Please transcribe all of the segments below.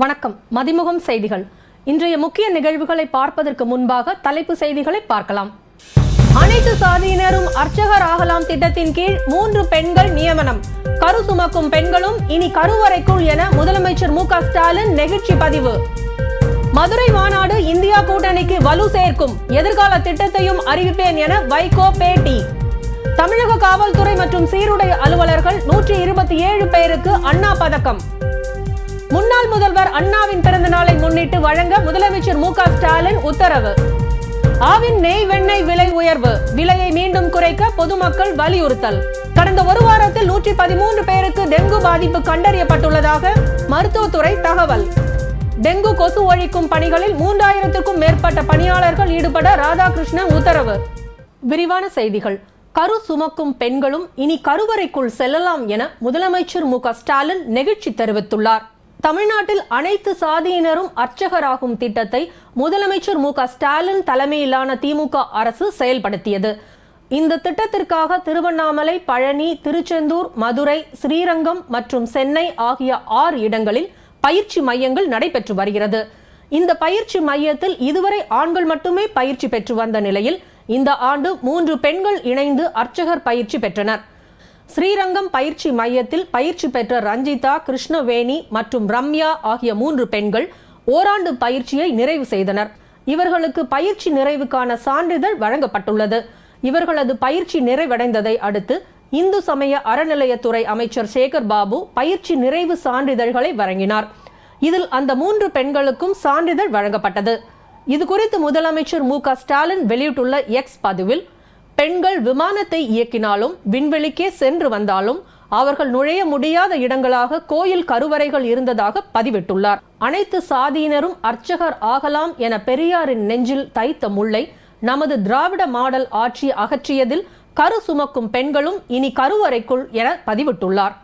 வணக்கம். மதிமுகம் செய்திகள். இன்றைய முக்கிய நிகழ்வுகளை பார்ப்பதற்கு முன்பாக தலைப்பு செய்திகளை பார்க்கலாம். அனைத்து சாதியினரும் அர்ச்சகர் ஆகலாம் திட்டத்தின் கீழ் மூன்று பெண்கள் நியமனம். கரு சுமக்கும் பெண்களும் இனி கருவறைக்குள் என முதலமைச்சர் மு ஸ்டாலின் நெகிழ்ச்சி பதிவு. மதுரை மாநாடு இந்தியா கூட்டணிக்கு வலு சேர்க்கும். எதிர்கால திட்டத்தையும் அறிவிப்பேன் என வைகோ பேட்டி. தமிழக காவல்துறை மற்றும் சீருடை அலுவலர்கள் நூற்றி இருபத்தி ஏழு பேருக்கு அண்ணா பதக்கம். முன்னாள் முதல்வர் அண்ணாவின் பிறந்த நாளை முன்னிட்டு வழங்க முதலமைச்சர் மு க ஸ்டாலின் உத்தரவு. ஆவின் நெய் வெண்ணெய் விலை உயர்வு. விலையை மீண்டும் குறைக்க பொதுமக்கள் வலியுறுத்தல். கடந்த ஒரு வாரத்தில் நூற்றி பதிமூன்று பேருக்கு டெங்கு பாதிப்பு கண்டறியப்பட்டுள்ளதாக மருத்துவத்துறை தகவல். டெங்கு கொசு ஒழிக்கும் பணிகளில் மூன்றாயிரத்திற்கும் மேற்பட்ட பணியாளர்கள் ஈடுபட ராதாகிருஷ்ணன் உத்தரவு. விரிவான செய்திகள். கரு சுமக்கும் பெண்களும் இனி கருவறைக்குள் செல்லலாம் என முதலமைச்சர் மு ஸ்டாலின் நெகிழ்ச்சி தெரிவித்துள்ளார். தமிழ்நாட்டில் அனைத்து சாதியினரும் அர்ச்சகராகும் திட்டத்தை முதலமைச்சர் மு க ஸ்டாலின் தலைமையிலான திமுக அரசு செயல்படுத்தியது. இந்த திட்டத்திற்காக திருவண்ணாமலை பழனி திருச்செந்தூர் மதுரை ஸ்ரீரங்கம் மற்றும் சென்னை ஆகிய ஆறு இடங்களில் பயிற்சி மையங்கள் நடைபெற்று வருகிறது. இந்த பயிற்சி மையத்தில் இதுவரை ஆண்கள் மட்டுமே பயிற்சி பெற்று வந்த நிலையில் இந்த ஆண்டு மூன்று பெண்கள் இணைந்து அர்ச்சகர் பயிற்சி பெற்றனர். ஸ்ரீரங்கம் பயிற்சி மையத்தில் பயிற்சி பெற்ற ரஞ்சிதா கிருஷ்ணவேணி மற்றும் ரம்யா ஆகிய மூன்று பெண்கள் ஓராண்டு பயிற்சியை நிறைவு செய்தனர். இவர்களுக்கு பயிற்சி நிறைவுக்கான சான்றிதழ் வழங்கப்பட்டுள்ளது. இவர்களது பயிற்சி நிறைவடைந்ததை அடுத்து இந்து சமய அறநிலையத்துறை அமைச்சர் சேகர் பாபு பயிற்சி நிறைவு சான்றிதழ்களை வழங்கினார். இதில் அந்த மூன்று பெண்களுக்கும் சான்றிதழ் வழங்கப்பட்டது. இது குறித்து முதலமைச்சர் மு க ஸ்டாலின் வெளியிட்டுள்ள எக்ஸ் பதிவில் பெண்கள் விமானத்தை இயக்கினாலும் விண்வெளிக்கே சென்று வந்தாலும் அவர்கள் நுழைய முடியாத இடங்களாக கோயில் கருவறைகள் இருந்ததாக பதிவிட்டுள்ளார். அனைத்து சாதியினரும் அர்ச்சகர் ஆகலாம் என பெரியாரின் நெஞ்சில் தைத்த முல்லை நமது திராவிட மாடல் ஆட்சி அகற்றியதில் கரு சுமக்கும் பெண்களும் இனி கருவறைக்குள் என பதிவிட்டுள்ளார்.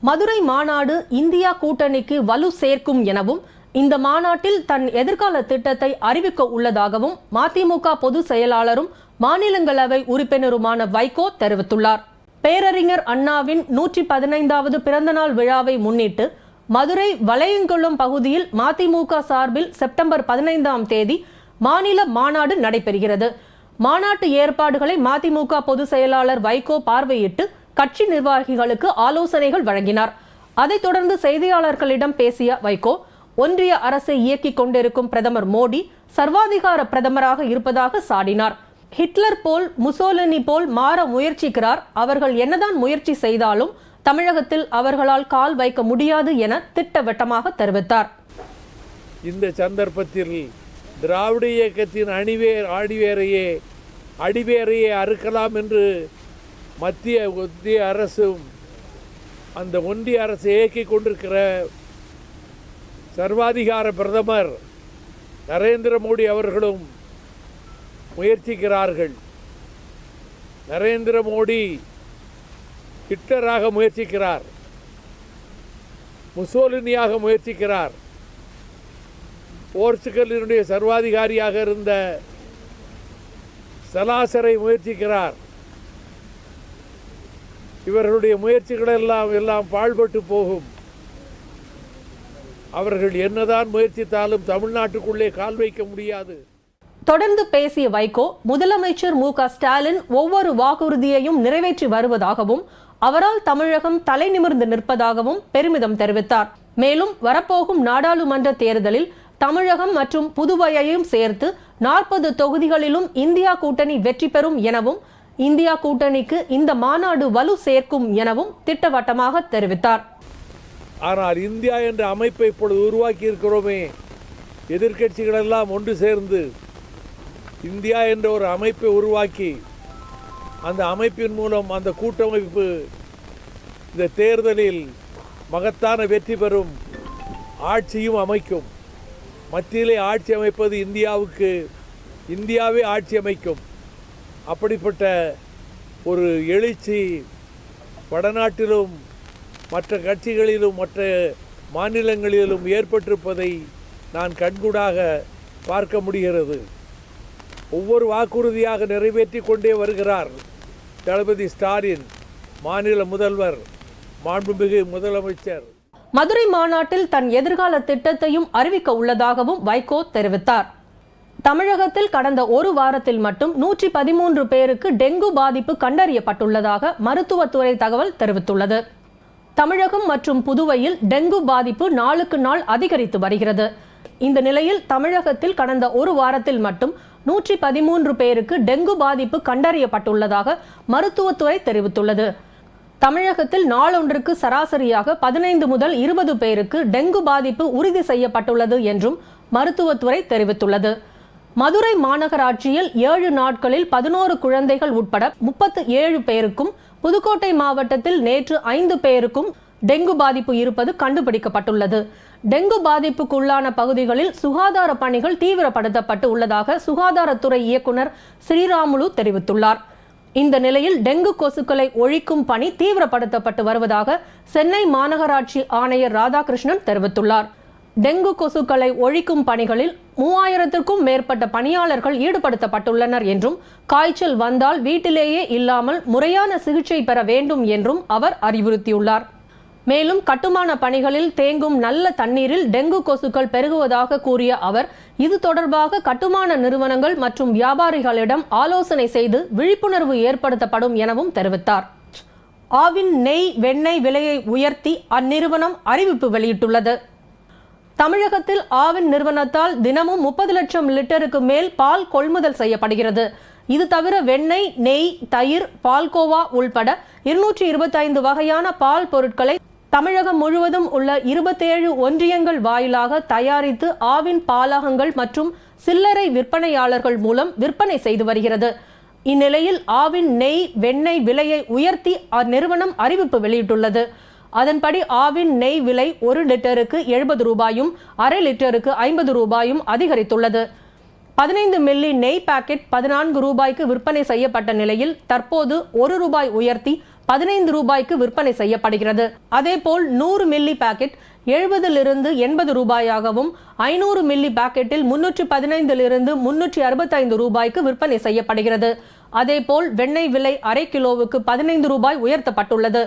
மதுரை மாநாடு இந்தியா கூட்டணிக்கு வலு சேர்க்கும் எனவும் இந்த மாநாட்டில் தன் எதிர்கால திட்டத்தை அறிவிக்க உள்ளதாகவும் மதிமுக பொதுச் செயலாளரும் மாநிலங்களவை உறுப்பினருமான வைகோ தெரிவித்துள்ளார். பேரறிஞர் அண்ணாவின் நூற்றி பதினைந்தாவது பிறந்தநாள் விழாவை முன்னிட்டு மதுரை வளையங்குளம் பகுதியில் மதிமுக சார்பில் செப்டம்பர் பதினைந்தாம் தேதி மாநில மாநாடு நடைபெறுகிறது. மாநாட்டு ஏற்பாடுகளை மதிமுக பொதுச் செயலாளர் வைகோ பார்வையிட்டு கட்சி நிர்வாகிகளுக்கு ஆலோசனைகள் வழங்கினார். அதைத் தொடர்ந்து செய்தியாளர்களிடம் பேசிய வைகோ ஒன்றிய அரசை இயக்கிக் கொண்டிருக்கும் பிரதமர் மோடி சர்வாதிகார பிரதமராக இருப்பதாக சாடினார். ஹிட்லர் போல் முசோலினி போல் மாற முயற்சிக்கிறார். அவர்கள் என்னதான் முயற்சி செய்தாலும் தமிழகத்தில் அவர்களால் கால் வைக்க முடியாது என திட்டவட்டமாக தெரிவித்தார். இந்த சந்தர்ப்பத்தில் திராவிட இயக்கத்தின் அணிவேர் ஆடிவேரையே அடிவேரையே அறுக்கலாம் என்று மத்திய ஒன்றிய அரசும் அந்த ஒன்றிய அரசு இயக்கிக் கொண்டிருக்கிற சர்வாதிகார பிரதமர் நரேந்திர மோடி அவர்களும் முயற்சிக்கிறார்கள். நரேந்திர மோடி ஹிட்லராக முயற்சிக்கிறார். முசோலினியாக முயற்சிக்கிறார். போர்ச்சுகலினுடைய சர்வாதிகாரியாக இருந்த சலாசரை முயற்சிக்கிறார். இவர்களுடைய முயற்சிகள் எல்லாம் எல்லாம் பாழ்பட்டு போகும். அவர்கள் என்னதான் முயற்சித்தாலும் தமிழ்நாட்டுக்குள்ளே கால் வைக்க முடியாது. தொடர்ந்து பேசிய வைகோ முதலமைச்சர் மு க ஸ்டாலின் ஒவ்வொரு வாக்குறுதியையும் நிறைவேற்றி வருவதாகவும் அவரால் தமிழகம் தலை நிமிர்ந்து நிற்பதாகவும் பெருமிதம் தெரிவித்தார். மேலும் வரப்போகும் நாடாளுமன்ற தேர்தலில் தமிழகம் மற்றும் புதுவையையும் சேர்த்து நாற்பது தொகுதிகளிலும் இந்தியா கூட்டணி வெற்றி பெறும் எனவும் இந்தியா கூட்டணிக்கு இந்த மாநாடு வலு சேர்க்கும் எனவும் திட்டவட்டமாக தெரிவித்தார். ஆனால் இந்தியா என்ற அமைப்பை இப்பொழுது உருவாக்கி இருக்கிறோமே எதிர்க்கட்சிகள் எல்லாம் ஒன்று சேர்ந்து இந்தியா என்ற ஒரு அமைப்பை உருவாக்கி அந்த அமைப்பின் மூலம் அந்த கூட்டமைப்பு இந்த தேர்தலில் மகத்தான வெற்றி பெறும் ஆட்சியும் அமைக்கும். மத்தியிலே ஆட்சி அமைப்பது இந்தியாவுக்கு இந்தியாவே ஆட்சி அமைக்கும். அப்படிப்பட்ட ஒரு எழுச்சி வடநாட்டிலும் மற்ற கட்சிகளிலும் மற்ற மாநிலங்களிலும் ஏற்பட்டிருப்பதை நான் கண்கூடாக பார்க்க முடிகிறது. ஒவ்வொரு வாக்குறுதியாக நிறைவேற்றி கொண்டே வருகிறார் தளபதி ஸ்டாலின் மாநில முதல்வர் மாண்புமிகு முதலமைச்சர். மதுரை மாநாட்டில் தன் எதிர்கால திட்டத்தையும் அறிவிக்க உள்ளதாகவும் வைகோ தெரிவித்தார். தமிழகத்தில் கடந்த ஒரு வாரத்தில் மட்டும் நூற்றி பதிமூன்று பேருக்கு டெங்கு பாதிப்பு கண்டறியப்பட்டுள்ளதாக மருத்துவத்துறை தகவல் தெரிவித்துள்ளது. தமிழகம் மற்றும் புதுவையில் டெங்கு பாதிப்பு நாளுக்கு நாள் அதிகரித்து வருகிறது. இந்த நிலையில் தமிழகத்தில் கடந்த ஒரு வாரத்தில் மட்டும் நூற்றி பதிமூன்று பேருக்கு டெங்கு பாதிப்பு கண்டறியப்பட்டுள்ளதாக மருத்துவத்துறை தெரிவித்துள்ளது. தமிழகத்தில் நாளொன்றுக்கு சராசரியாக பதினைந்து முதல் இருபது பேருக்கு டெங்கு பாதிப்பு உறுதி செய்யப்பட்டுள்ளது என்றும் மருத்துவத்துறை தெரிவித்துள்ளது. மதுரை மாநகராட்சியில் ஏழு நாட்களில் பதினோரு குழந்தைகள் உட்பட முப்பத்து ஏழு பேருக்கும் புதுக்கோட்டை மாவட்டத்தில் நேற்று ஐந்து பேருக்கும் டெங்கு பாதிப்பு இருப்பது கண்டுபிடிக்கப்பட்டுள்ளது. டெங்கு பாதிப்புக்குள்ளான பகுதிகளில் சுகாதார பணிகள் தீவிரப்படுத்தப்பட்டு உள்ளதாக சுகாதாரத்துறை இயக்குனர் ஸ்ரீராமுலு தெரிவித்துள்ளார். இந்த நிலையில் டெங்கு கொசுக்களை ஒழிக்கும் பணி தீவிரப்படுத்தப்பட்டு வருவதாக சென்னை மாநகராட்சி ஆணையர் ராதாகிருஷ்ணன் தெரிவித்துள்ளார். டெங்கு கொசுக்களை ஒழிக்கும் பணிகளில் மூவாயிரத்திற்கும் மேற்பட்ட பணியாளர்கள் ஈடுபடுத்தப்பட்டுள்ளனர் என்றும் காய்ச்சல் வந்தால் வீட்டிலேயே இல்லாமல் முறையான சிகிச்சை பெற வேண்டும் என்றும் அவர் அறிவுறுத்தியுள்ளார். மேலும் கட்டுமான பணிகளில் தேங்கும் நல்ல தண்ணீரில் டெங்கு கொசுக்கள் பெருகுவதாக கூறிய அவர் இது தொடர்பாக கட்டுமான நிறுவனங்கள் மற்றும் வியாபாரிகளிடம் ஆலோசனை செய்து விழிப்புணர்வு ஏற்படுத்தப்படும் எனவும் தெரிவித்தார். ஆவின் நெய் வெண்ணெய் விலையை உயர்த்தி அந்நிறுவனம் அறிவிப்பு வெளியிட்டுள்ளது. தமிழகத்தில் ஆவின் நிறுவனத்தால் தினமும் முப்பது லட்சம் லிட்டருக்கு மேல் பால் கொள்முதல் செய்யப்படுகிறது. இது தவிர வெண்ணெய் நெய் தயிர் பால்கோவா உள்பட இருநூற்றி இருபத்தைந்து வகையான பால் பொருட்களை தமிழகம் முழுவதும் உள்ள இருபத்தேழு ஒன்றியங்கள் வாயிலாக தயாரித்து ஆவின் பாலகங்கள் மற்றும் சில்லறை விற்பனையாளர்கள் மூலம் விற்பனை செய்து வருகிறது. இந்நிலையில் ஆவின் நெய் வெண்ணெய் விலையை உயர்த்தி அந்நிறுவனம் அறிவிப்பு வெளியிட்டுள்ளது. அதன்படி ஆவின் நெய் விலை ஒரு லிட்டருக்கு எழுபது ரூபாயும் அரை லிட்டருக்கு ஐம்பது ரூபாயும் அதிகரித்துள்ளது. பதினைந்து மில்லி நெய் பாக்கெட் பதினான்கு ரூபாய்க்கு விற்பனை செய்யப்பட்ட நிலையில் தற்போது ஒரு ரூபாய் உயர்த்தி பதினைந்து ரூபாய்க்கு விற்பனை செய்யப்படுகிறது. அதேபோல் நூறு மில்லி பாக்கெட் எழுபதிலிருந்து எண்பது ரூபாயாகவும் ஐநூறு மில்லி பாக்கெட்டில் முன்னூற்றி பதினைந்திலிருந்து முன்னூற்றி அறுபத்தைந்து ரூபாய்க்கு விற்பனை செய்யப்படுகிறது. அதேபோல் வெண்ணெய் விலை அரை கிலோவுக்கு பதினைந்து ரூபாய் உயர்த்தப்பட்டுள்ளது.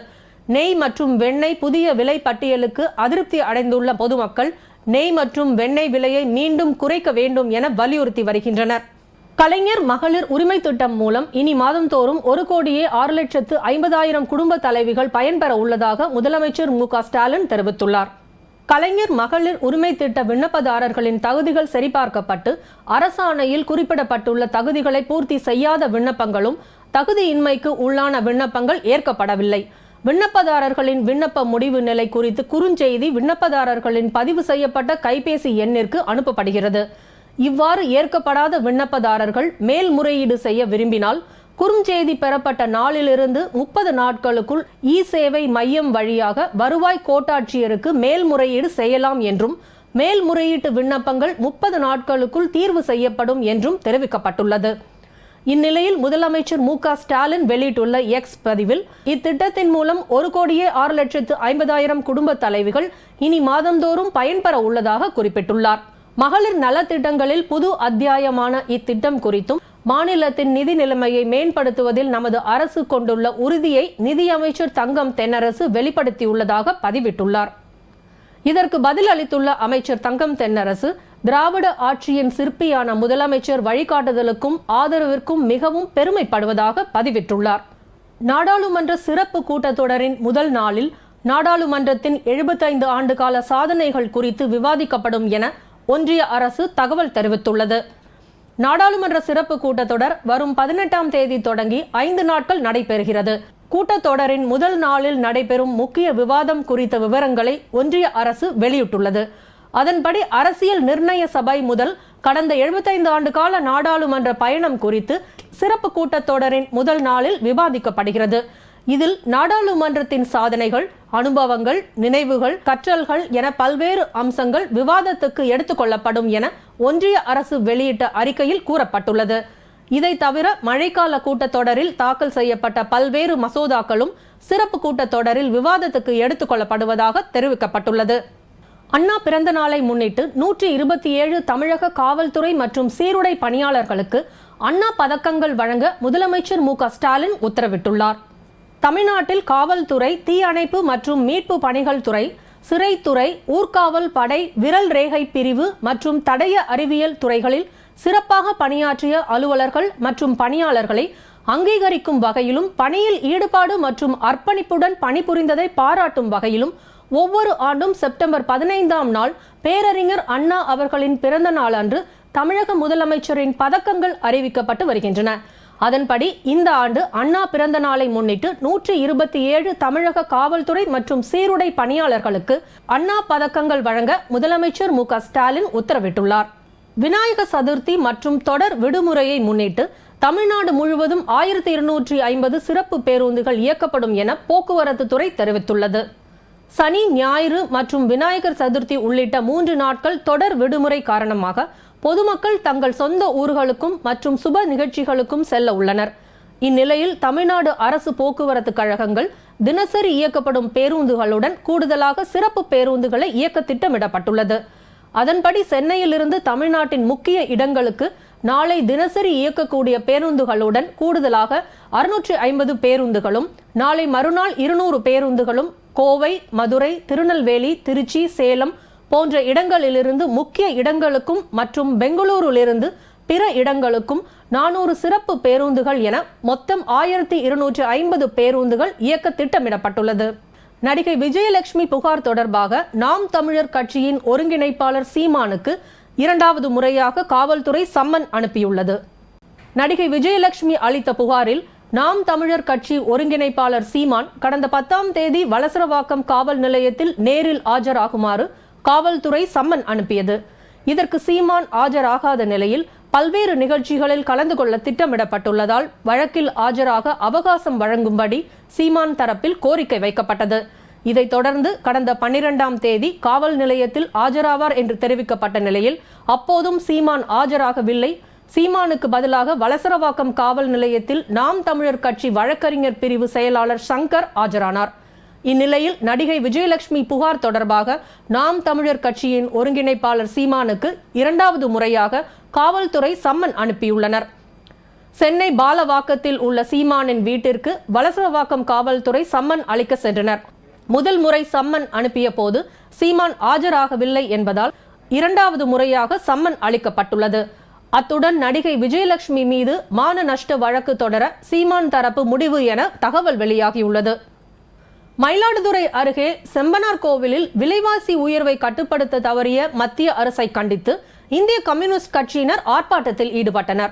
நெய் மற்றும் வெண்ணெய் புதிய விலை பட்டியலுக்கு அதிருப்தி அடைந்துள்ள பொதுமக்கள் நெய் மற்றும் வெண்ணெய் விலையை மீண்டும் குறைக்க வேண்டும் என வலியுறுத்தி வருகின்றனர். கலைஞர் மகளிர் உரிமை திட்டம் மூலம் இனி மாதந்தோறும் ஒரு கோடியே ஆறு லட்சத்து ஐம்பதாயிரம் குடும்ப தலைவிகள் பயன்பெற உள்ளதாக முதலமைச்சர் மு ஸ்டாலின் தெரிவித்துள்ளார். கலைஞர் மகளிர் உரிமை திட்ட விண்ணப்பதாரர்களின் தகுதிகள் சரிபார்க்கப்பட்டு அரசாணையில் குறிப்பிடப்பட்டுள்ள தகுதிகளை பூர்த்தி செய்யாத விண்ணப்பங்களும் தகுதியின்மைக்கு உள்ளான விண்ணப்பங்கள் ஏற்கப்படவில்லை. விண்ணப்பதாரர்களின் விண்ணப்ப முடிவு நிலை குறித்து குறுஞ்செய்தி விண்ணப்பதாரர்களின் பதிவு செய்யப்பட்ட கைபேசி எண்ணிற்கு அனுப்பப்படுகிறது. இவ்வாறு ஏற்கப்படாத விண்ணப்பதாரர்கள் மேல்முறையீடு செய்ய விரும்பினால் குறுஞ்செய்தி பெறப்பட்ட நாளிலிருந்து முப்பது நாட்களுக்குள் இ சேவை மையம் வழியாக வருவாய் கோட்டாட்சியருக்கு மேல்முறையீடு செய்யலாம் என்றும் மேல்முறையீட்டு விண்ணப்பங்கள் முப்பது நாட்களுக்குள் தீர்வு செய்யப்படும் என்றும் தெரிவிக்கப்பட்டுள்ளது. இந்நிலையில் முதலமைச்சர் மு க ஸ்டாலின் வெளியிட்டுள்ள எக்ஸ் பதிவில் இத்திட்டத்தின் மூலம் ஒரு கோடியே ஆறு லட்சத்து ஐம்பதாயிரம் குடும்ப தலைவிகள் இனி மாதந்தோறும் பயன்பெற உள்ளதாக குறிப்பிட்டுள்ளார். மகளிர் நலத்திட்டங்களில் புது அத்தியாயமான இத்திட்டம் குறித்தும் மாநிலத்தின் நிதி நிலைமையை மேம்படுத்துவதில் நமது அரசு கொண்டுள்ள உறுதியை நிதியமைச்சர் தங்கம் தென்னரசு வெளிப்படுத்தியுள்ளதாக பதிவிட்டுள்ளார். இதற்கு பதில் அளித்துள்ள அமைச்சர் தங்கம் தென்னரசு திராவிட ஆட்சியின் சிற்பியான முதலமைச்சர் வழிகாட்டுதலுக்கும் ஆதரவிற்கும் மிகவும் பெருமைப்படுவதாக பதிவிட்டுள்ளார். நாடாளுமன்ற சிறப்பு கூட்டத்தொடரின் முதல் நாளில் நாடாளுமன்றத்தின் எழுபத்தைந்து ஆண்டுகால சாதனைகள் குறித்து விவாதிக்கப்படும் என ஒன்றிய அரசு தகவல் தெரிவித்துள்ளது. நாடாளுமன்ற சிறப்பு கூட்டத்தொடர் வரும் பதினெட்டாம் தேதி தொடங்கி ஐந்து நாட்கள் நடைபெறுகிறது. கூட்டத்தொடரின் முதல் நாளில் நடைபெறும் முக்கிய விவாதம் குறித்த விவரங்களை ஒன்றிய அரசு வெளியிட்டுள்ளது. அதன்படி அரசியல் நிர்ணய சபை முதல் கடந்த எழுபத்தைந்து ஆண்டு கால நாடாளுமன்ற பயணம் குறித்து சிறப்பு கூட்டத்தொடரின் முதல் நாளில் விவாதிக்கப்படுகிறது. இதில் நாடாளுமன்றத்தின் சாதனைகள் அனுபவங்கள் நினைவுகள் கற்றல்கள் என பல்வேறு அம்சங்கள் விவாதத்துக்கு எடுத்துக்கொள்ளப்படும் என ஒன்றிய அரசு வெளியிட்ட அறிக்கையில் கூறப்பட்டுள்ளது. இதை தவிர மழைக்கால கூட்டத்தொடரில் தாக்கல் செய்யப்பட்ட பல்வேறு மசோதாக்களும் சிறப்பு கூட்டத்தொடரில் விவாதத்துக்கு எடுத்துக்கொள்ளப்படுவதாக தெரிவிக்கப்பட்டுள்ளது. அண்ணா பிறந்த நாளை முன்னிட்டு நூற்றி இருபத்தி ஏழு தமிழக காவல்துறை மற்றும் சீருடை பணியாளர்களுக்கு அண்ணா பதக்கங்கள் வழங்க முதலமைச்சர் மு க ஸ்டாலின் உத்தரவிட்டுள்ளார். தமிழ்நாட்டில் காவல்துறை தீயணைப்பு மற்றும் மீட்பு பணிகள் துறை சிறைத்துறை ஊர்காவல் படை விரல் ரேகை பிரிவு மற்றும் தடய அறிவியல் துறைகளில் சிறப்பாக பணியாற்றிய அலுவலர்கள் மற்றும் பணியாளர்களை அங்கீகரிக்கும் வகையிலும் பணியில் ஈடுபாடு மற்றும் அர்ப்பணிப்புடன் பணிபுரிந்ததை பாராட்டும் வகையிலும் ஒவ்வொரு ஆண்டும் செப்டம்பர் பதினைந்தாம் நாள் பேரறிஞர் அண்ணா அவர்களின் பிறந்த நாள் அன்று தமிழக முதலமைச்சரின் பதக்கங்கள் அறிவிக்கப்பட்டு வருகின்றன. அதன்படி இந்த ஆண்டு அண்ணா பிறந்த நாளை முன்னிட்டு நூற்றி இருபத்தி ஏழு தமிழக காவல்துறை மற்றும் சீருடை பணியாளர்களுக்கு அண்ணா பதக்கங்கள் வழங்க முதலமைச்சர் மு ஸ்டாலின் உத்தரவிட்டுள்ளார். விநாயக சதுர்த்தி மற்றும் தொடர் விடுமுறையை முன்னிட்டு தமிழ்நாடு முழுவதும் ஆயிரத்தி இருநூற்றி ஐம்பது சிறப்பு பேருந்துகள் இயக்கப்படும் என போக்குவரத்து துறை தெரிவித்துள்ளது. சனி ஞாயிறு மற்றும் விநாயகர் சதுர்த்தி உள்ளிட்ட மூன்று நாட்கள் தொடர் விடுமுறை காரணமாக பொதுமக்கள் தங்கள் சொந்த ஊர்களுக்கும் மற்றும் சுப நிகழ்ச்சிகளுக்கும் செல்ல உள்ளனர். இந்நிலையில் தமிழ்நாடு அரசு போக்குவரத்து கழகங்கள் தினசரி இயக்கப்படும் பேருந்துகளுடன் கூடுதலாக சிறப்பு பேருந்துகளை இயக்க திட்டமிடப்பட்டுள்ளது. அதன்படி சென்னையிலிருந்து தமிழ்நாட்டின் முக்கிய இடங்களுக்கு நாளை தினசரி இயக்கக்கூடிய பேருந்துகளுடன் கூடுதலாக அறுநூற்றி ஐம்பது பேருந்துகளும் நாளை மறுநாள் இருநூறு பேருந்துகளும் கோவை மதுரை திருநெல்வேலி திருச்சி சேலம் போன்ற இடங்களிலிருந்து முக்கிய இடங்களுக்கும் மற்றும் பெங்களூரிலிருந்து பிற இடங்களுக்கும் நானூறு சிறப்பு பேருந்துகள் என மொத்தம் ஆயிரத்தி இருநூற்று ஐம்பது பேருந்துகள் இயக்க திட்டமிடப்பட்டுள்ளது. நடிகை விஜயலட்சுமி புகார் தொடர்பாக நாம் தமிழர் கட்சியின் ஒருங்கிணைப்பாளர் சீமானுக்கு இரண்டாவது முறையாக காவல்துறை சம்மன் அனுப்பியுள்ளது. நடிகை விஜயலட்சுமி அளித்த புகாரில் நாம் தமிழர் கட்சி ஒருங்கிணைப்பாளர் சீமான் கடந்த பத்தாம் தேதி வலசரவாக்கம் காவல் நிலையத்தில் நேரில் ஆஜராகுமாறு காவல்துறை சம்மன் அனுப்பியது. இதற்கு சீமான் ஆஜராகாத நிலையில் பல்வேறு நிகழ்ச்சிகளில் கலந்து கொள்ள திட்டமிடப்பட்டுள்ளதால் வழக்கில் ஆஜராக அவகாசம் வழங்கும்படி சீமான் தரப்பில் கோரிக்கை வைக்கப்பட்டது. இதைத் தொடர்ந்து கடந்த பன்னிரெண்டாம் தேதி காவல் நிலையத்தில் ஆஜராவார் என்று தெரிவிக்கப்பட்ட நிலையில் அப்போதும் சீமான் ஆஜராகவில்லை. சீமானுக்கு பதிலாக வலசரவாக்கம் காவல் நிலையத்தில் நாம் தமிழர் கட்சி வழக்கறிஞர் பிரிவு செயலாளர் சங்கர் ஆஜரானார். இந்நிலையில் நடிகை விஜயலட்சுமி புகார் தொடர்பாக நாம் தமிழர் கட்சியின் ஒருங்கிணைப்பாளர் சீமானுக்கு இரண்டாவது முறையாக காவல்துறை சம்மன் அனுப்பியுள்ளனர். சென்னை பாலவாக்கத்தில் உள்ள சீமானின் வீட்டிற்கு வலசரவாக்கம் காவல்துறை சம்மன் அளிக்க சென்றனர். முதல் முறை சம்மன் அனுப்பிய போது சீமான் ஆஜராகவில்லை என்பதால் இரண்டாவது முறையாக சம்மன் அளிக்கப்பட்டுள்ளது. அத்துடன் நடிகை விஜயலட்சுமி மீது மான நஷ்ட வழக்கு தொடர சீமான் தரப்பு முடிவு என தகவல் வெளியாகியுள்ளது. மயிலாடுதுறை அருகே செம்பனார் கோவிலில் விலைவாசி உயர்வை கட்டுப்படுத்த தவறிய மத்திய அரசை கண்டித்து இந்திய கம்யூனிஸ்ட் கட்சியினர் ஆர்ப்பாட்டத்தில் ஈடுபட்டனர்.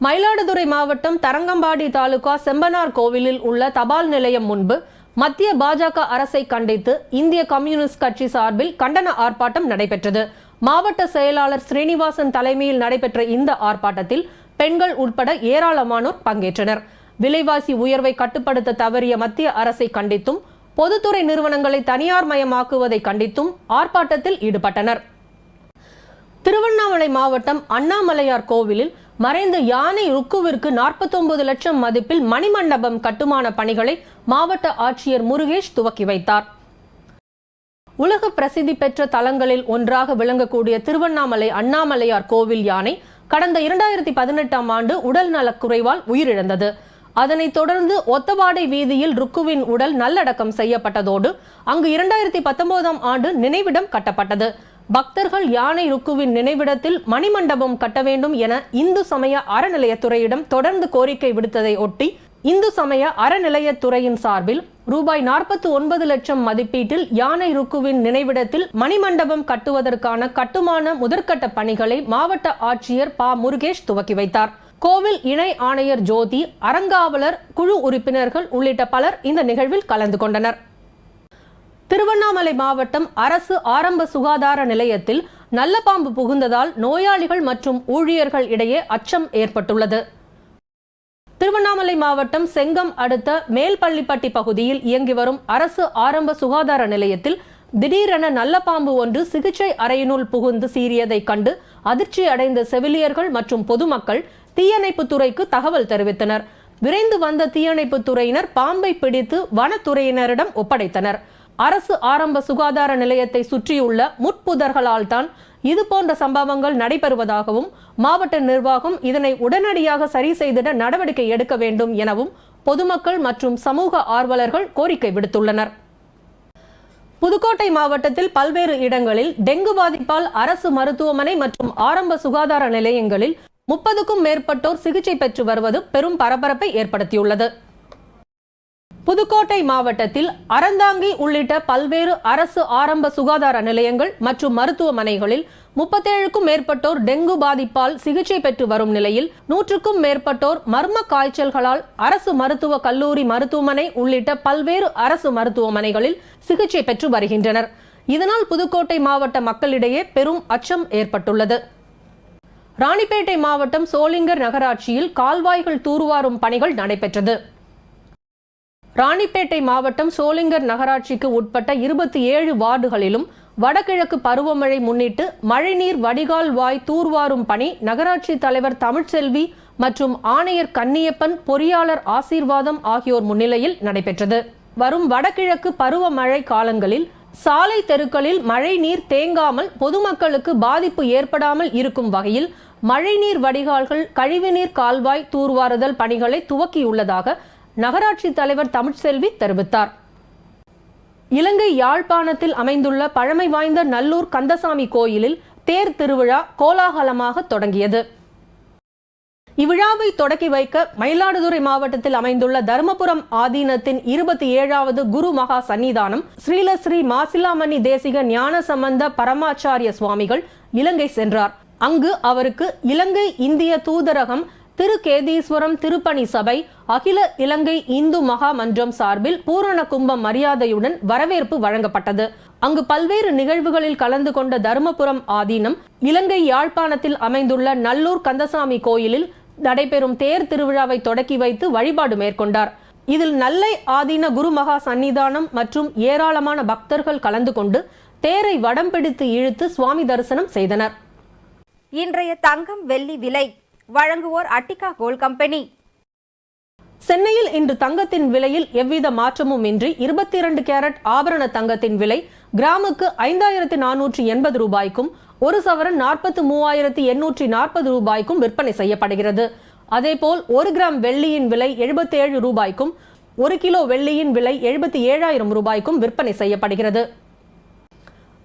மயிலாடுதுறை மாவட்டம் தரங்கம்பாடி தாலுகா செம்பனார் கோவிலில் உள்ள தபால் நிலையம் முன்பு மத்திய பாஜக அரசை கண்டித்து இந்திய கம்யூனிஸ்ட் கட்சி சார்பில் கண்டன ஆர்ப்பாட்டம் நடைபெற்றது. மாவட்ட செயலாளர் ஸ்ரீனிவாசன் தலைமையில் நடைபெற்ற இந்த ஆர்ப்பாட்டத்தில் பெண்கள் உட்பட ஏராளமானோர் பங்கேற்றனர். விலைவாசி உயர்வை கட்டுப்படுத்த தவறிய மத்திய அரசை கண்டித்தும் பொதுத்துறை நிறுவனங்களை தனியார் மயமாக்குவதை கண்டித்தும் ஆர்ப்பாட்டத்தில் ஈடுபட்டனர். திருவண்ணாமலை மாவட்டம் அண்ணாமலையார் கோவிலில் மறைந்த யானை ருக்குவிற்கு 49 லட்சம் மதிப்பில் மணிமண்டபம் கட்டுமான பணிகளை மாவட்ட ஆட்சியர் முருகேஷ் துவக்கி வைத்தார். உலக பிரசித்தி பெற்ற தலங்களில் ஒன்றாக விளங்கக்கூடிய திருவண்ணாமலை அண்ணாமலையார் கோவில் யானை கடந்த இரண்டாயிரத்தி பதினெட்டாம் ஆண்டு உடல் நலக்குறைவால் உயிரிழந்தது. அதனைத் தொடர்ந்து ஒத்தவாடை வீதியில் ருக்குவின் உடல் நல்லடக்கம் செய்யப்பட்டதோடு அங்கு இரண்டாயிரத்தி பத்தொன்பதாம் ஆண்டு நினைவிடம் கட்டப்பட்டது. பக்தர்கள் யானை ருக்குவின் நினைவிடத்தில் மணிமண்டபம் கட்ட வேண்டும் என இந்து சமய அறநிலையத்துறையிடம் தொடர்ந்து கோரிக்கை விடுத்ததை ஒட்டி இந்து சமய அறநிலையத்துறையின் சார்பில் ரூபாய் நாற்பத்தி ஒன்பது லட்சம் மதிப்பீட்டில் யானை ருக்குவின் நினைவிடத்தில் மணிமண்டபம் கட்டுவதற்கான கட்டுமான முதற்கட்ட பணிகளை மாவட்ட ஆட்சியர் பா. முருகேஷ் துவக்கி வைத்தார். கோவில் இணை ஆணையர் ஜோதி அறங்காவலர் குழு உறுப்பினர்கள் உள்ளிட்ட பலர் இந்த நிகழ்வில் கலந்து கொண்டனர். திருவண்ணாமலை மாவட்டம் அரசு ஆரம்ப சுகாதார நிலையத்தில் நல்ல பாம்பு புகுந்ததால் நோயாளிகள் மற்றும் ஊழியர்கள் இடையே அச்சம் ஏற்பட்டுள்ளது. திருவண்ணாமலை மாவட்டம் செங்கம் அடுத்த மேல்பள்ளிப்பட்டி பகுதியில் இயங்கி வரும் அரசு ஆரம்ப சுகாதார நிலையத்தில் திடீரென நல்ல பாம்பு ஒன்று சிகிச்சை அறையினுள் புகுந்து சீறியதைக் கண்டு அதிர்ச்சி அடைந்த செவிலியர்கள் மற்றும் பொதுமக்கள் தீயணைப்புத் துறைக்கு தகவல் தெரிவித்தனர். விரைந்து வந்த தீயணைப்புத் துறையினர் பாம்பை பிடித்து வனத்துறையினரிடம் ஒப்படைத்தனர். அரசு ஆரம்ப சுகாதார நிலையத்தை சுற்றியுள்ள முட்புதர்களால் தான் இது போன்ற சம்பவங்கள் நடைபெறுவதாகவும் மாவட்ட நிர்வாகம் இதனை உடனடியாக சரி செய்திட நடவடிக்கை எடுக்க வேண்டும் எனவும் பொதுமக்கள் மற்றும் சமூக ஆர்வலர்கள் கோரிக்கை விடுத்துள்ளனர். புதுக்கோட்டை மாவட்டத்தில் பல்வேறு இடங்களில் டெங்கு பாதிப்பால் அரசு மருத்துவமனை மற்றும் ஆரம்ப சுகாதார நிலையங்களில் முப்பதுக்கும் மேற்பட்டோர் சிகிச்சை பெற்று வருவது பெரும் பரபரப்பை ஏற்படுத்தியுள்ளது. புதுக்கோட்டை மாவட்டத்தில் அறந்தாங்கி உள்ளிட்ட பல்வேறு அரசு ஆரம்ப சுகாதார நிலையங்கள் மற்றும் மருத்துவமனைகளில் முப்பத்தேழுக்கும் மேற்பட்டோர் டெங்கு பாதிப்பால் சிகிச்சை பெற்று வரும் நிலையில் நூற்றுக்கும் மேற்பட்டோர் மர்ம காய்ச்சல்களால் அரசு மருத்துவ கல்லூரி மருத்துவமனை உள்ளிட்ட பல்வேறு அரசு மருத்துவமனைகளில் சிகிச்சை பெற்று வருகின்றனர். இதனால் புதுக்கோட்டை மாவட்ட மக்களிடையே பெரும் அச்சம் ஏற்பட்டுள்ளது. ராணிப்பேட்டை மாவட்டம் சோளிங்கர் நகராட்சியில் கால்வாய்கள் தூர்வாரும் பணிகள் நடைபெற்றது. ராணிப்பேட்டை மாவட்டம் சோளிங்கர் நகராட்சிக்கு உட்பட்ட இருபத்தி ஏழு வார்டுகளிலும் வடகிழக்கு பருவமழை முன்னிட்டு மழைநீர் வடிகால் வாய் தூர்வாரும் பணி நகராட்சி தலைவர் தமிழ்ச்செல்வி மற்றும் ஆணையர் கன்னியப்பன் பொறியாளர் ஆசீர்வாதம் ஆகியோர் முன்னிலையில் நடைபெற்றது. வரும் வடகிழக்கு பருவமழை காலங்களில் சாலை தெருக்களில் மழைநீர் தேங்காமல் பொதுமக்களுக்கு பாதிப்பு ஏற்படாமல் இருக்கும் வகையில் மழைநீர் வடிகால்கள் கழிவுநீர் கால்வாய் தூர்வாறுதல் பணிகளை துவக்கியுள்ளதாக நகராட்சி தலைவர் தமிழ்செல்வி தெரிவித்தார். இலங்கை யாழ்ப்பாணத்தில் அமைந்துள்ள பழமை வாய்ந்த நல்லூர் கந்தசாமி கோயிலில் தேர் திருவிழா கோலாகலமாக தொடங்கியது. இவ்விழாவை தொடக்கி வைக்க மயிலாடுதுறை மாவட்டத்தில் அமைந்துள்ள தருமபுரம் ஆதீனத்தின் இருபத்தி ஏழாவது குரு மகா சன்னிதானம் ஸ்ரீலஸ்ரீ மாசிலாமணி தேசிக ஞான சம்பந்த பரமாச்சாரிய சுவாமிகள் இலங்கை சென்றார். அங்கு அவருக்கு இலங்கை இந்திய தூதரகம் திருக்கேதீஸ்வரம் திருப்பணி சபை அகில இலங்கை இந்து மகா மன்றம் சார்பில் பூரண கும்பம் மரியாதையுடன் வரவேற்பு வழங்கப்பட்டது. அங்கு பல்வேறு நிகழ்வுகளில் கலந்து கொண்ட தருமபுரம் ஆதீனம் இலங்கை யாழ்ப்பாணத்தில் அமைந்துள்ள நல்லூர் கந்தசாமி கோயிலில் நடைபெறும் தேர் திருவிழாவை தொடக்கி வைத்து வழிபாடு மேற்கொண்டார். இதில் நல்லை ஆதீன குருமகா சன்னிதானம் மற்றும் ஏராளமான பக்தர்கள் கலந்து கொண்டு தேரை வடம் பிடித்து இழுத்து சுவாமி தரிசனம் செய்தனர். இன்றைய தங்கம் வெள்ளி விலை வழங்குவோர் அட்டிகா கோல் கம்பெனி. சென்னையில் இன்று தங்கத்தின் விலையில் எவ்வித மாற்றமும் இன்றி இருபத்தி இரண்டு கேரட் ஆபரண தங்கத்தின் விலை கிராமுக்கு ஐந்தாயிரத்தி நானூற்றி எண்பது ரூபாய்க்கும் ஒரு சவரன் நாற்பத்தி மூவாயிரத்தி எண்ணூற்றி நாற்பது ரூபாய்க்கும் விற்பனை செய்யப்படுகிறது. அதேபோல் ஒரு கிராம் வெள்ளியின் விலை எழுபத்தேழு ரூபாய்க்கும் ஒரு கிலோ வெள்ளியின் விலை எழுபத்தி ஏழாயிரம் ரூபாய்க்கும் விற்பனை செய்யப்படுகிறது.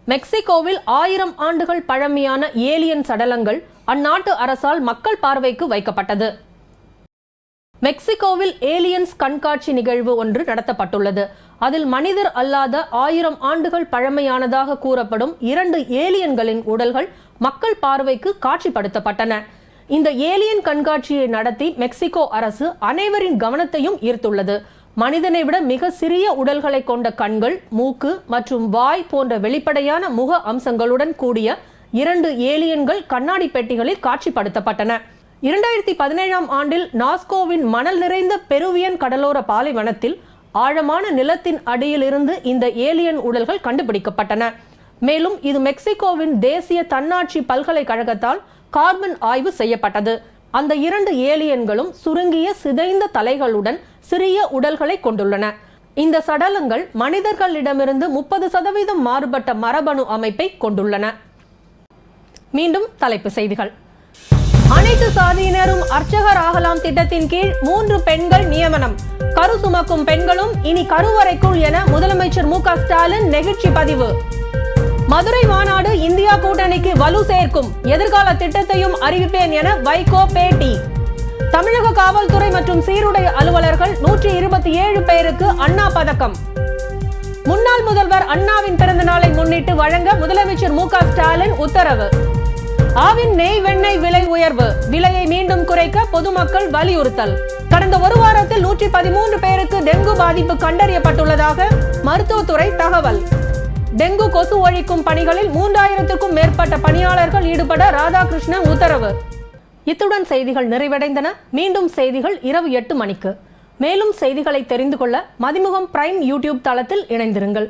மெக்சிகோவில் ஆயிரம் ஆண்டுகள் பழமையான ஏலியன் சடலங்கள் அந்நாட்டு அரசால் மக்கள் பார்வைக்கு வைக்கப்பட்டது. மெக்சிகோவில் ஏலியன்ஸ் கண்காட்சி நிகழ்வு ஒன்று நடத்தப்பட்டுள்ளது. அதில் மனிதர் அல்லாத ஆயிரம் ஆண்டுகள் பழமையானதாக கூறப்படும் இரண்டு ஏலியன்களின் உடல்கள் மக்கள் பார்வைக்கு காட்சிப்படுத்தப்பட்டன. இந்த ஏலியன் கண்காட்சியை நடத்தி மெக்சிகோ அரசு அனைவரின் கவனத்தையும் ஈர்த்துள்ளது. மனிதனை விட மிக சிறிய உடல்களை கொண்ட கண்கள் மூக்கு மற்றும் வாய் போன்ற வெளிப்படையான முக அம்சங்களுடன் கூடிய இரண்டு ஏலியன்கள் கண்ணாடி பெட்டிகளில் காட்சிப்படுத்தப்பட்டன. இரண்டாயிரத்தி பதினேழாம் ஆண்டில் நாஸ்கோவின் மணல் நிறைந்த பெருவியன் கடலோர பாலைவனத்தில் ஆழமான நிலத்தின் அடியிலிருந்து இந்த ஏலியன் உடல்கள் கண்டுபிடிக்கப்பட்டன. மேலும் இது மெக்சிகோவின் தேசிய தன்னாட்சி பல்கலைக்கழகத்தால் கார்பன் ஆய்வு செய்யப்பட்டது. அந்த இரண்டு ஏலியன்களும் சுருங்கிய சிதைந்த தலைகளுடன் சிறிய உடல்களை கொண்டுள்ளன. இந்த சடலங்கள் மனிதர்களிடமிருந்து முப்பது சதவீதம் மாறுபட்ட மரபணு அமைப்பை கொண்டுள்ளன. மீண்டும் தலைப்பு செய்திகள். அனைத்து சாதியினரும் அர்ச்சகர் ஆகலாம் திட்டத்தின் கீழ் மூன்று பெண்கள் நியமனம். கரு சுமக்கும் பெண்களும் இனி கருவறைக்குள் என முதலமைச்சர் மு ஸ்டாலின் நெகிழ்ச்சி பதிவு. மதுரை மாநாடு இந்தியா கூட்டணிக்கு வலு சேர்க்கும். எதிர்கால திட்டத்தையும் அறிவிப்பேன் என வைகோ பேட்டி. தமிழக காவல்துறை மற்றும் சீருடை அலுவலர்கள் நூற்றி இருபத்தி ஏழு பேருக்கு அண்ணா பதக்கம். முன்னாள் முதல்வர் அண்ணாவின் பிறந்த நாளை முன்னிட்டு வழங்க முதலமைச்சர் மு ஸ்டாலின் உத்தரவு. ஆவின் நெய் வெண்ணெய் விலை உயர்வு. விலையை மீண்டும் குறைக்க பொதுமக்கள் வலியுறுத்தல். கடந்த ஒரு வாரத்தில் நூற்றி பதிமூன்று பேருக்கு டெங்கு பாதிப்பு கண்டறியப்பட்டுள்ளதாக மருத்துவத்துறை தகவல். டெங்கு கொசு ஒழிக்கும் பணிகளில் மூன்றாயிரத்துக்கும் மேற்பட்ட பணியாளர்கள் ஈடுபட ராதாகிருஷ்ணன் உத்தரவு. இத்துடன் செய்திகள் நிறைவடைந்தன. மீண்டும் செய்திகள் இரவு எட்டு மணிக்கு. மேலும் செய்திகளை தெரிந்து கொள்ள மதிமுகம் பிரைம் யூடியூப் தளத்தில் இணைந்திருங்கள்.